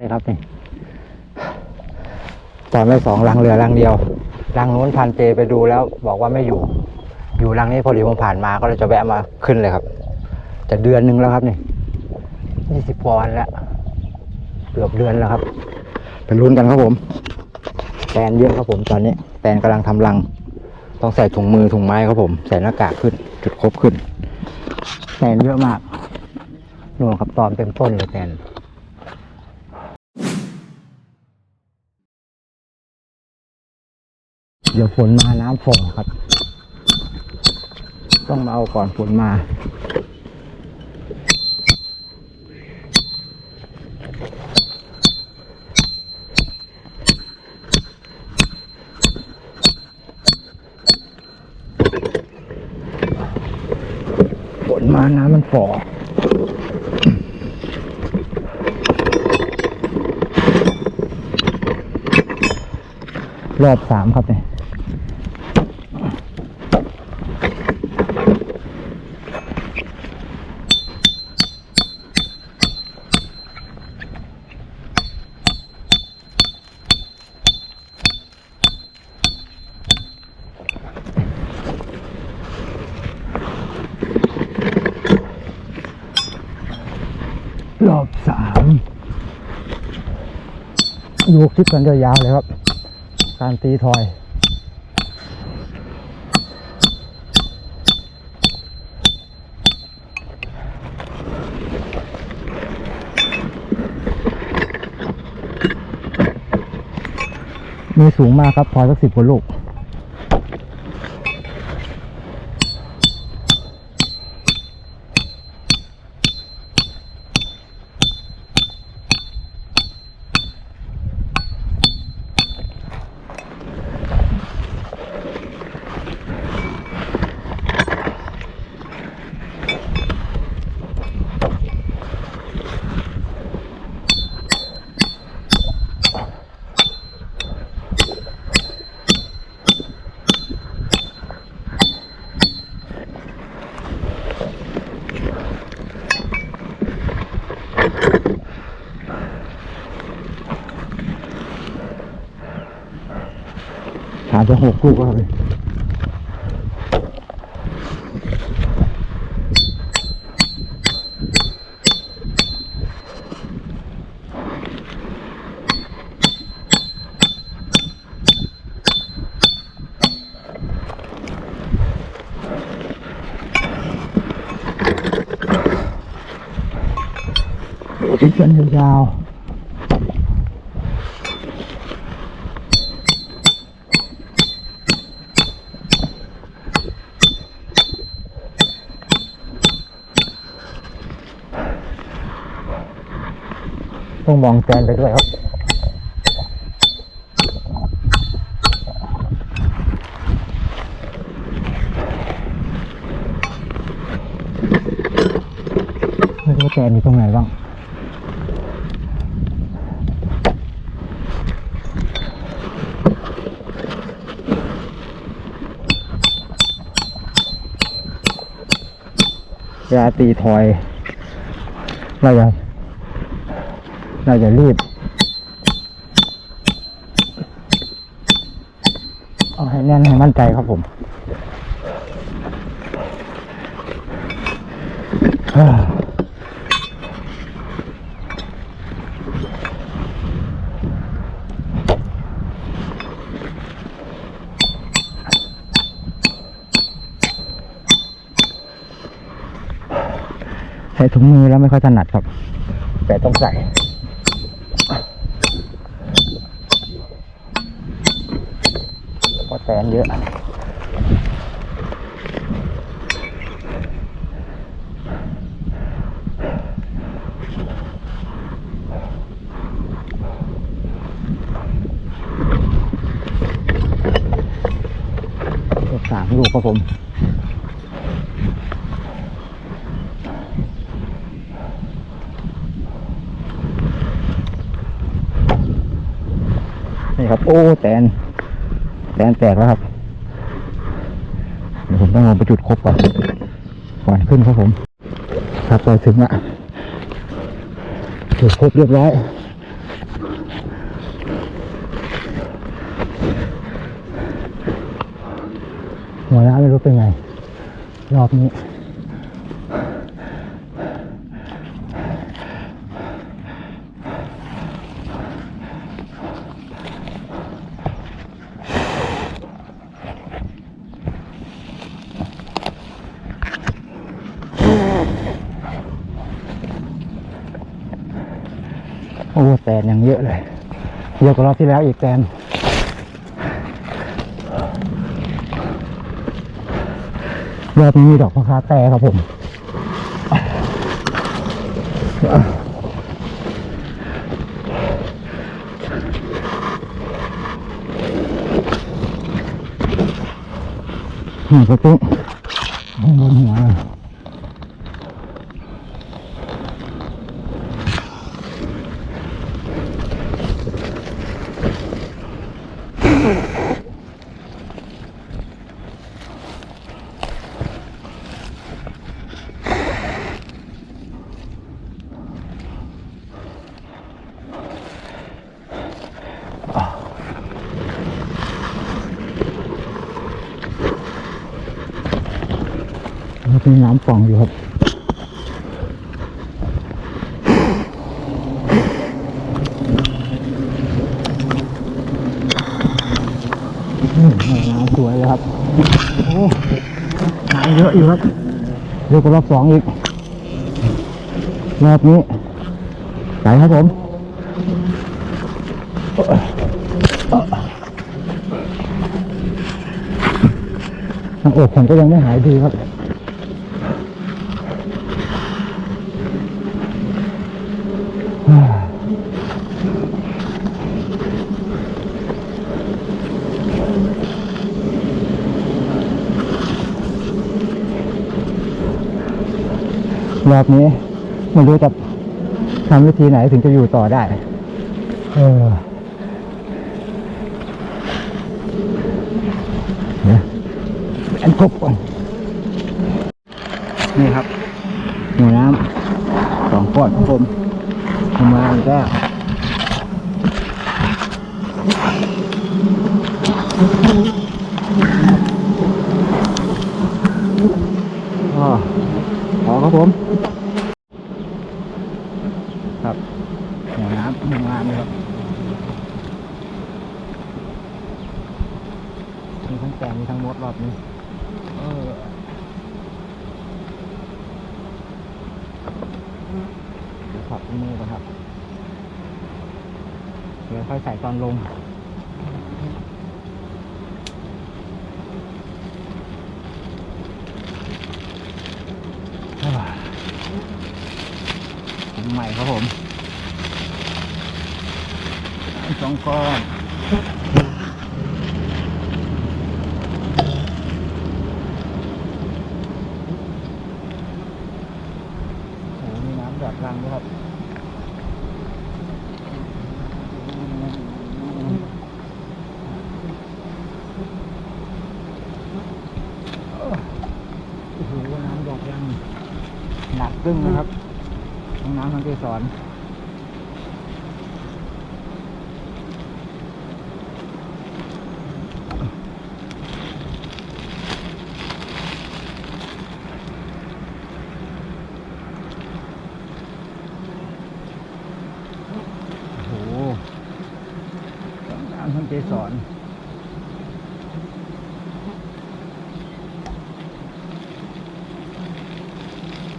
นี่ครับนี่ตอนไม่สองลังเรือลังเดียวลังนู้นพันเจไปดูแล้ว บอกว่าไม่อยู่ อยู่ลังนี้พอดีผมผ่านมาก็เลยจะแวะมาขึ้นเลยครับ จะเดือนหนึ่งแล้วครับนี่ยี่สิบกว่าวันแล้วเกือบเดือนแล้วครับไปลุ้นกันครับผมแตนเยอะครับผมตอนนี้แตนกำลังทำรัง ต้องใส่ถุงมือถุงไม้ครับผม ใส่หน้ากากขึ้น จุดครบขึ้นแตนเยอะมากนู่นครับตอนเต็มต้นเลยแตน เดี๋ยวฝนมาน้ำฝนครับ ต้องมาเอาก่อนฝนมาฝนมาน้ำมันฝ่อรอบสามครับเนี่ย รอบสามดู คลิปกันยาวๆเลยครับ การตีทอยมีสูงมากครับ พอสักสิบกว่าลูก จะหกลูกก็เลยติดกันยาวๆ ต้องมองแกนไปด้วยครับไม่รู้ว่าแกนอยู่ตรงไหนบ้างเวลาตีทอยเราจะ เราจะรีบ เอาให้แน่นให้มั่นใจครับผมใส่ถุงมือแล้วไม่ค่อยถนัดครับ แต่ต้องใส่ เยอะสามลูกครับผมนี่ครับ โอ้ แตน แตนแตกแล้วครับเดี๋ยวผมต้องลงไปจุดครบก่อนก่อนขึ้นครับผมครับเราถึงละจุดครบเรียบร้อยหัวน้ำไม่รู้เป็นไง รอบนี้ โอ้แตนยังเยอะเลย เยอะกว่ารอบที่แล้วอีกแตนรอบนี้มีดอกมะขาแต่ครับผมหัวกระตุ้งข้างบนหัวเลย มีน้ำป่องอยู่ครับอืมน้ำสวยเลยครับโอ้น้ำเยอะอยู่ครับเยอะกว่ารอบสองอีกรอบนี้ไปครับผมทางอกผมก็ยังไม่หายดีครับ รอบนี้ไม่รู้จะทำวิธีไหนถึงจะอยู่ต่อได้ เออเอันคบก่อนนี่ครับหัวน้ำสองก้อนของผมทำมาอีกแล้วอ๋อขอครับผม ครับ หน้ำหัวน้ำเลยครับมีทั้งแกงมีทั้งมดรอบนี้เออขับที่นี่ก่อนครับ เดี๋ยวค่อยใส่ตอนลงใหม่ครับผมส องก้อนโอ้โหมีน้ำดอดรังด้วยครับโอ้โหน้ำดอกรังหนักครึ่งนะครับห้องน้ำทางเกสรโอ้โหห้องน้ำทางเกสร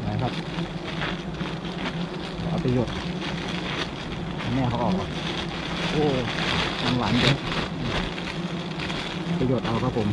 นะครับ เอาไปหยดแม่เขาออกอะโอ้น้ำหวานเยอะ ประโยชน์เอาครับผม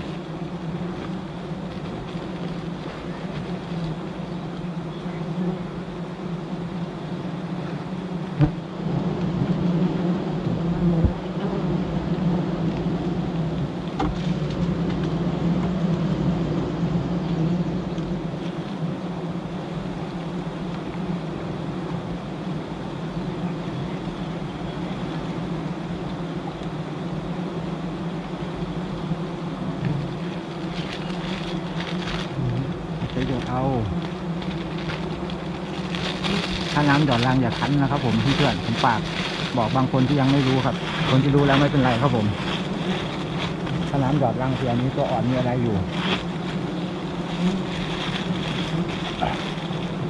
ไปหยดเอา ลางอย่าคั้นนะครับ ผมเพื่อนๆผมปากบอกบางคนที่ยังไม่รู้ครับ คนที่รู้แล้วไม่เป็นไรครับผมสนามหยอดรังเทียนนี้ตัวอ่อนมีอะไรอยู่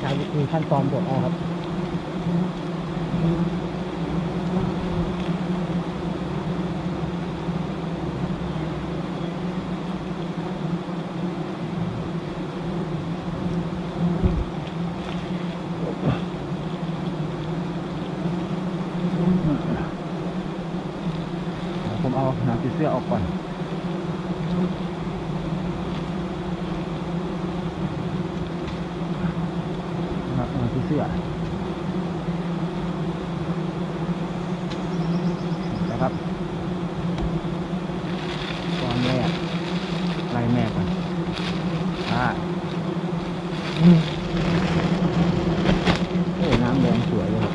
ใช้วิธีขั้นตอนบดเอาครับ ผมเอาหนังผีเสื้อออกก่อนนะครับหนังผีเสื้อนะครับตอนแรก ไล่แม่ก่อนอ่าโอ้น้ำแดงสวยเลยครับ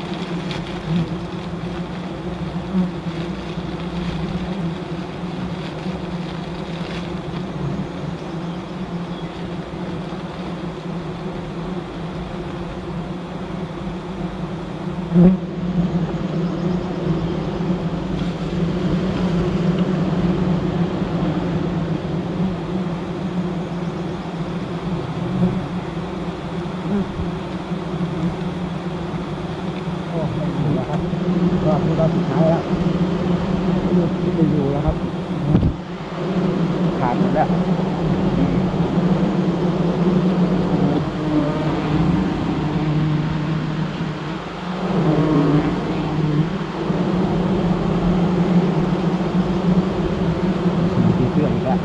โอ้ไม่อยู่แล้วครับรอบนี้รอบสุดท้ายแล้วหยุดที่จะอยู่แล้วครับ ขาดหมดแล้วมีเสื้ออีกแล้ว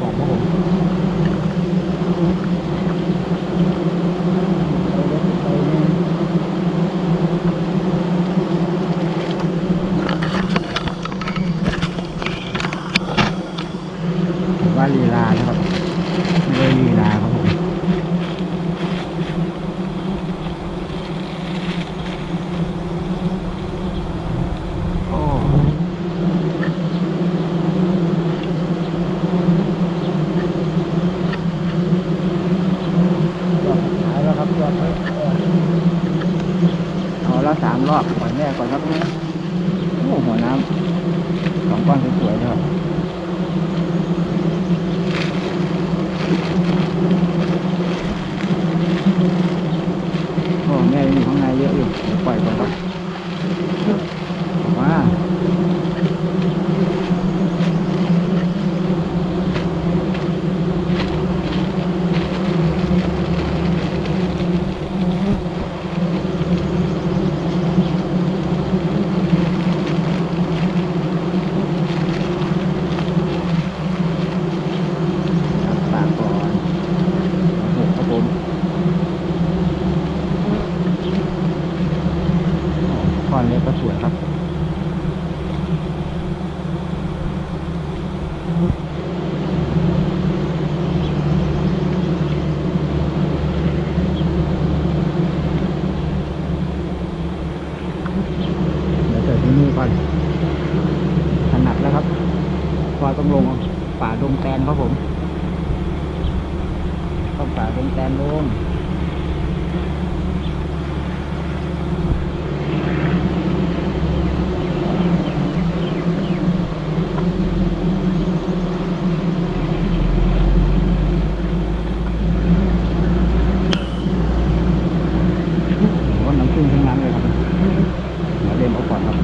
บอกว่าผมผม ว่าลีลานะครับไม่ได้ลีลาครับผม โอ้ ยอดขายแล้วครับยอดเอ้ยเอาละสามรอบปล่อยแม่ก่อนครับนี่โอ้หัวน้ำสองก้อนสวยๆเลยครับโอ้แม่ยังอยู่ข้างในเยอะอยู่เดี๋ยวปล่อยก่อนครับออกมารับปากก่อนโอ้โหครับผมก้อนเล็กก็สวยครับ เดี๋ยวเจอที่นี่ก่อนถนัดแล้วครับ พอต้องลงป่าดงแตนครับผม เป็นแตนโดมาน้ำพึ่งทั้งนั้นเลยครับมาเล่นเอาก่อนครับ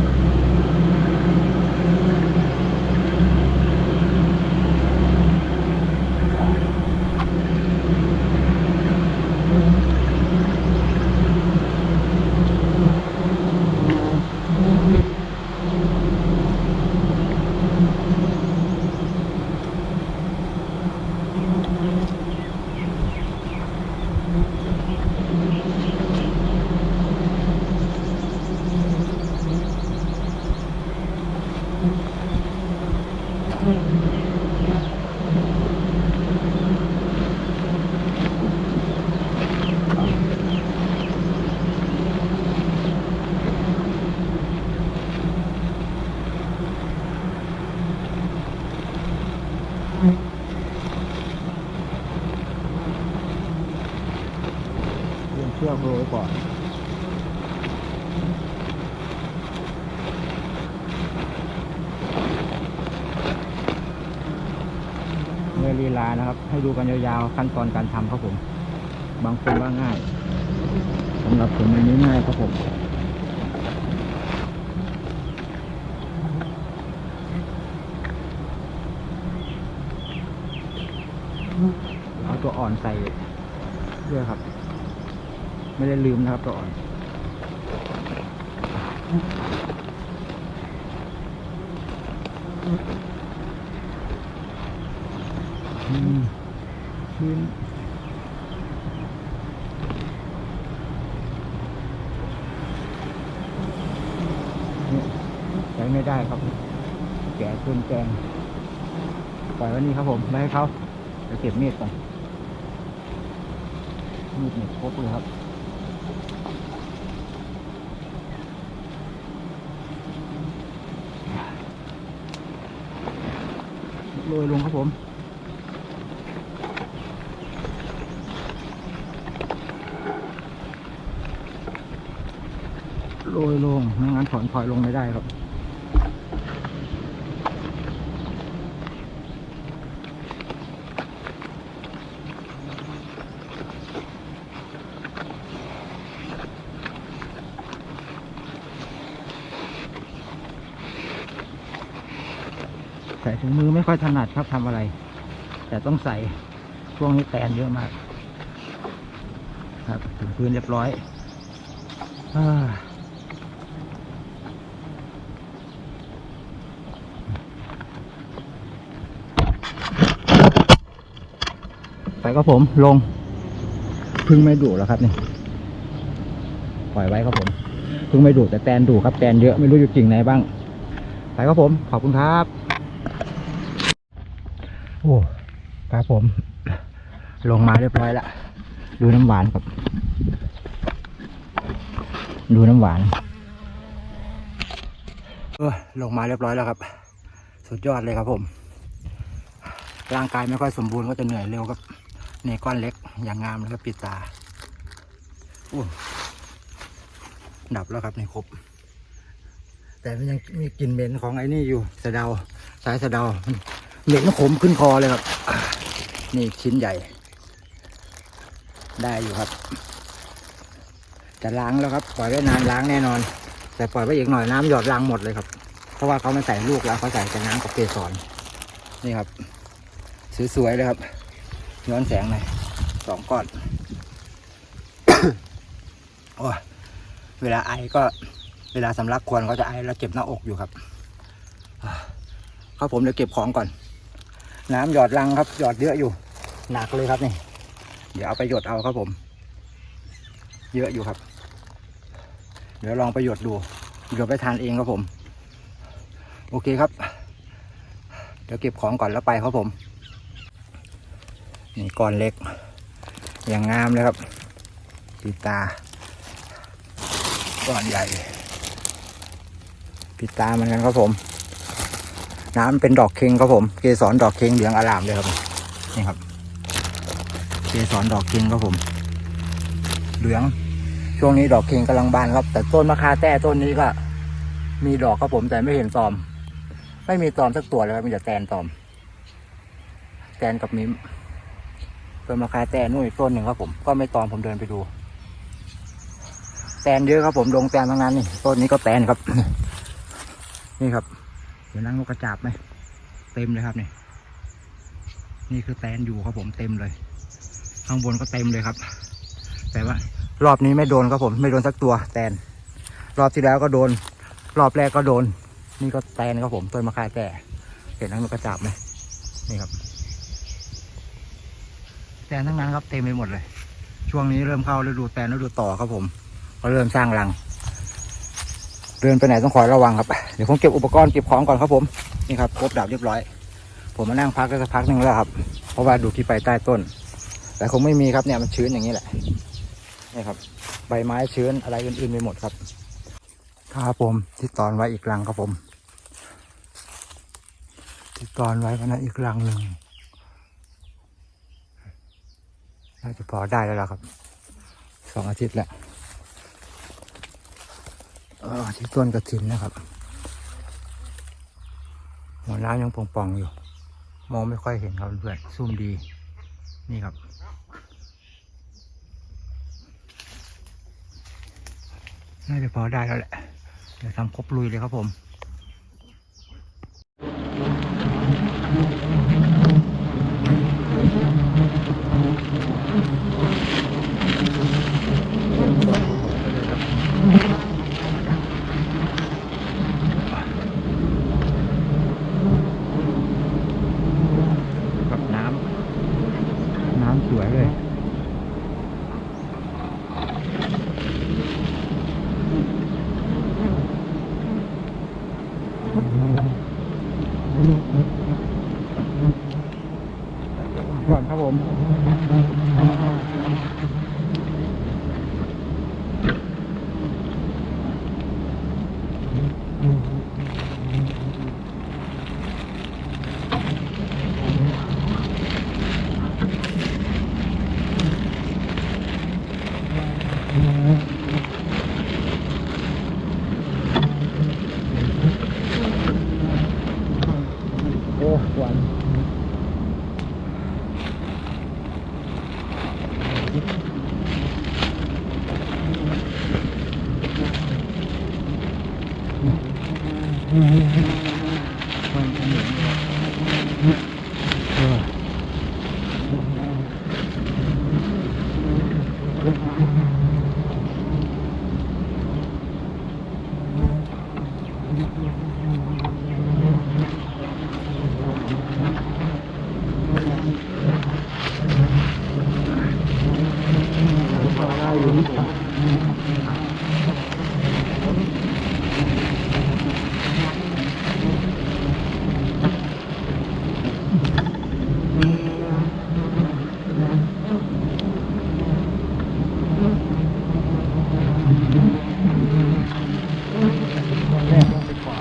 อ อกโรยก่อน เมื่อลีลานะครับ ให้ ดูกันยาวๆขั้นตอนการทำครับผม บางคนว่าง่ายสำหรับผมอันนี้ง่ายครับผมเอาตัวอ่อนใส่ด้วยครับ ไม่ได้ลืมนะครับตัวอ่อนอืมชื้นเนี่ยใช้ไม่ได้ครับ แก่เกินแกง ปล่อยไว้นี่ครับผม ไม่ให้เขาจะเก็บมีดก่อนมีดเนี่ยครบเลยครับโรยลงครับผมโรยลงไม่งั้นถอนถอยลงไม่ได้ครับ ใส่ถุงมือ ไม่ค่อยถนัดครับทำอะไร แต่ต้องใส่ช่วงนี้แตนเยอะมาก ครับถึงพื้นเรียบร้อยอไปก็ผมลง พึ่งไม่ดุแล้วครับนี่ปล่อยไว้ครับผมพึ่งไม่ดุแต่แตนดุครับแตนเยอะไม่รู้อยู่กิ่งไหนบ้าง ไปครับผมขอบคุณครับ โอ้ ครับผม ลงมาเรียบร้อยละดูน้ำหวานครับ ดูน้ำหวานเออลงมาเรียบร้อยแล้วครับ สุดยอดเลยครับผม ร่างกายไม่ค่อยสมบูรณ์ก็จะเหนื่อยเร็วครับในก้อนเล็กอย่างงามเลยครับปิดตาโอ้ดับแล้วครับในครบ แต่มันยังมีกลิ่นเหม็นของไอ้นี่อยู่สะเดาสายสะเดาเหม็นขมขึ้นคอเลยครับ นี่ชิ้นใหญ่ ได้อยู่ครับ จะล้างแล้วครับ ปล่อยไว้นานล้างแน่นอน แต่ปล่อยไว้อีกหน่อยน้ำหยดล้างหมดเลยครับ เพราะว่าเขาไม่ใส่ลูกแล้วเขาใส่แต่น้ำกับเกสรนี่ครับสวยๆเลยครับ ย้อนแสงหน่อยสองก้อนโอ้เวลาไอก็ เวลาสำลักควนเขาจะไอแล้วเจ็บหน้าอกอยู่ครับ ครับผมเดี๋ยวเก็บของก่อน น้ำหยอดรังครับ หยอดเยอะอยู่ หนักเลยครับนี่ เดี๋ยวเอาไปหยดเอาครับผม เยอะอยู่ครับ เดี๋ยวลองไปหยดดูหยดไปทานเองครับผม โอเคครับ เดี๋ยวเก็บของก่อนแล้วไปครับผม นี่ก้อนเล็ก อย่างงามเลยครับปีตาก้อนใหญ่ปิดตาเหมือนกันครับผม น้ำเป็นดอกเค็งครับผม เกสรดอกเค็งเหลืองอลามเลยครับนี่ครับ เกสรดอกเค็งครับผม เหลือง ช่วงนี้ดอกเค็งกำลังบานครับ แต่ต้นมะคาแต้ต้นนี้ก็ มีดอกครับผมแต่ไม่เห็นตอม ไม่มีตอมสักตัวเลยครับมีแต่แตนตอม แตนกับมิ้มต้นมะคาแต้นู่นอีกต้นหนึ่งครับผม ก็ไม่ตอมผมเดินไปดู แตนเยอะครับผมดงแตนทั้งนั้นนี่ต้นนี้ก็แตนครับ นี่ครับ เห็นรังนกกระจาบไหมเต็มเลยครับนี่นี่คือแตนอยู่ครับผมเต็มเลย ข้างบนก็เต็มเลยครับ แต่ว่ารอบนี้ไม่โดนครับผมไม่โดนสักตัวแตน รอบที่แล้วก็โดน รอบแรกก็โดน นี่ก็แตนครับผมต้นมะขายแต่เห็นรังนกกระจาบไหมนี่ครับแตนทั้งนั้นครับเต็มไปหมดเลย ช่วงนี้เริ่มเข้าฤดูแตนฤดูต่อครับผม ก็เริ่มสร้างรัง เดินไปไหนต้องคอยระวังครับ เดี๋ยวผมเก็บอุปกรณ์เก็บของก่อนครับผม นี่ครับครบดับเรียบร้อย ผมมานั่งพักได้สักพักหนึ่งแล้วครับ เพราะว่าดูที่ไปใต้ต้น แต่คงไม่มีครับเนี่ยมันชื้นอย่างนี้แหละ นี่ครับ ใบไม้ชื้นอะไรอื่นๆไปหมดครับครับผมที่ตอนไว้อีกรังครับผม ที่ตอนไว้ก็นะอีกรังหนึ่งน่าจะพอได้แล้วล่ะครับ สองอาทิตย์แล้ว ที่ต้นกระถินนะครับหัวน้ำยังป่องๆอยู่ มองไม่ค่อยเห็นครับเพื่อนซูมดี นี่ครับ น่าจะพอได้แล้วแหละ เดี๋ยวทำครบลุยเลยครับผม กับน้ำ น้ำ สวยเลย ก่อนครับผม โอ้หวาน มันเหนียวเออได้อยู่แรกต้องไปขวา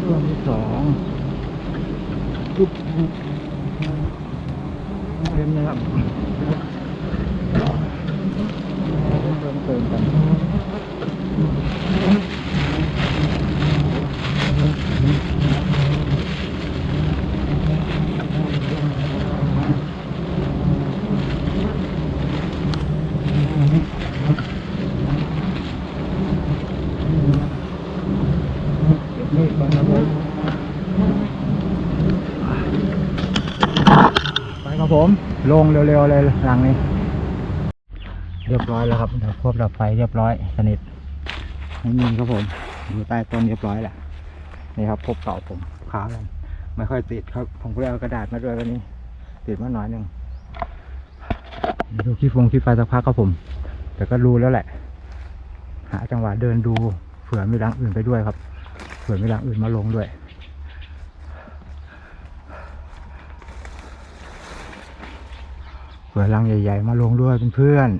ช่วงที่สองปุ๊บเต็มเลยครับเติมเติมกันเก็บมีดก่อนครับผมไปครับผม ลงเร็วๆเลยหลังนี้ เรียบร้อยแล้วครับดับควบดับไฟเรียบร้อยสนิทไม่มีครับผมอยู่ใต้ต้นเรียบร้อยแหละนี่ครับพบเก่าผมขาลยไม่ค่อยติดครับผมก็เลยเอากระดาษมาด้วยวันนี้ ติดมาหน่อยหนึ่งดูขี้ฟงขี้ไฟสักพักครับผม แต่ก็รู้แล้วแหละ หาจังหวะเดินดูเผื่อมีรังอื่นไปด้วยครับเผื่อมีรังอื่นมาลงด้วย เผื่อรังใหญ่ ๆ มาลงด้วยเป็นเพื่อน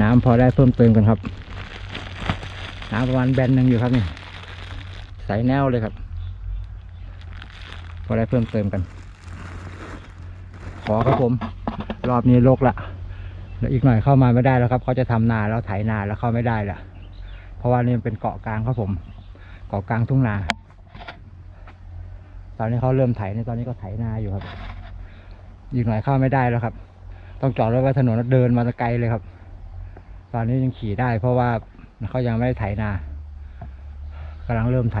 น้ำพอได้เพิ่มเติมกันครับ น้ำประมาณแบนหนึ่งอยู่ครับนี่ใสแนวเลยครับ พอได้เพิ่มเติมกัน ขอครับผม รอบนี้ลกละแล้วอีกหน่อยเข้ามาไม่ได้แล้วครับเขาจะทำนาแล้วไถนาแล้วเข้าไม่ได้ละเพราะว่านี่มันเป็นเกาะกลางครับผม เกาะกลางทุ่งนา ตอนนี้เขาเริ่มไถในตอนนี้ก็ไถนาอยู่ครับอีกหน่อยเข้าไม่ได้แล้วครับ ต้องจอดรถไว้ถนนเดินมาตะไกลเลยครับ ตอนนี้ยังขี่ได้ เพราะว่าเขายังไม่ได้ไถนากำลังเริ่มไถ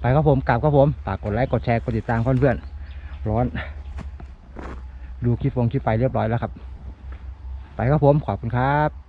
ไปครับผมกลับครับผมฝากกดไลค์กดแชร์กดติดตามเพื่อนๆร้อน ดูคลิปวงคลิปไปเรียบร้อยแล้วครับ ไปครับผมขอบคุณครับ